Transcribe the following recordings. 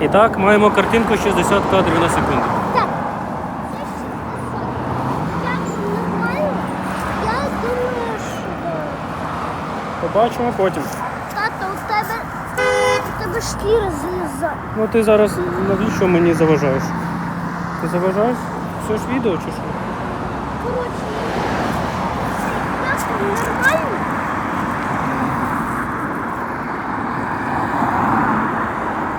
І так, маємо картинку 60 кадрів на секунду. Так. Це 60. Як нормально? Я думаю. Побачимо потім. Тато, у тебе... У тебе шкіра злізає. Ну ти зараз навіщо мені заважаєш? Ти заважаєш? Все ж відео чи що? Коротше, як нормально?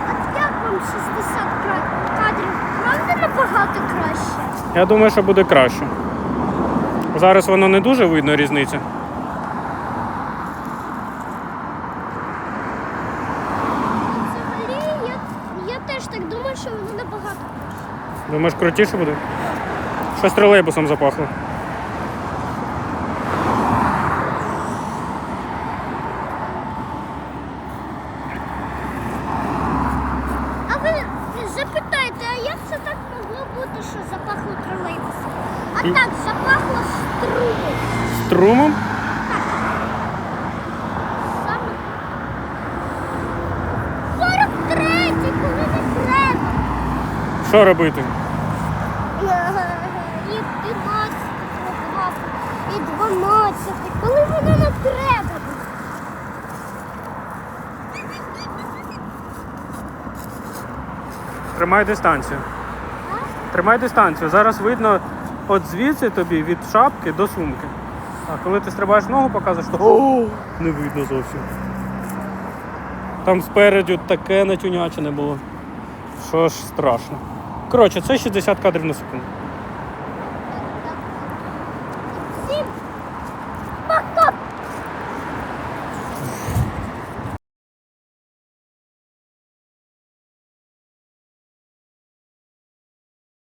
А як вам 60 кра- кадрів? Правда набагато краще? Я думаю, що буде краще. Зараз воно не дуже видно різниця. Взагалі, я, я теж так думаю, що воно набагато. Думаєш, крутіше буде? Щось тролейбусом запахло. А ви запитайте, а як це так могло що запахло тролейбусом? А І- так, запахло струмом. Струмом? Саме 43, коли не треба. Що робити? І 11 треба, і 12, коли воно не треба. Тримай дистанцію. Тримай дистанцію. Зараз видно от звідси тобі від шапки до сумки. А коли ти стрибаєш ногу, показуєш, то О, не видно зовсім. Там спереду таке натюнячене було. Що ж страшно. Коротше, це 60 кадрів на секунду.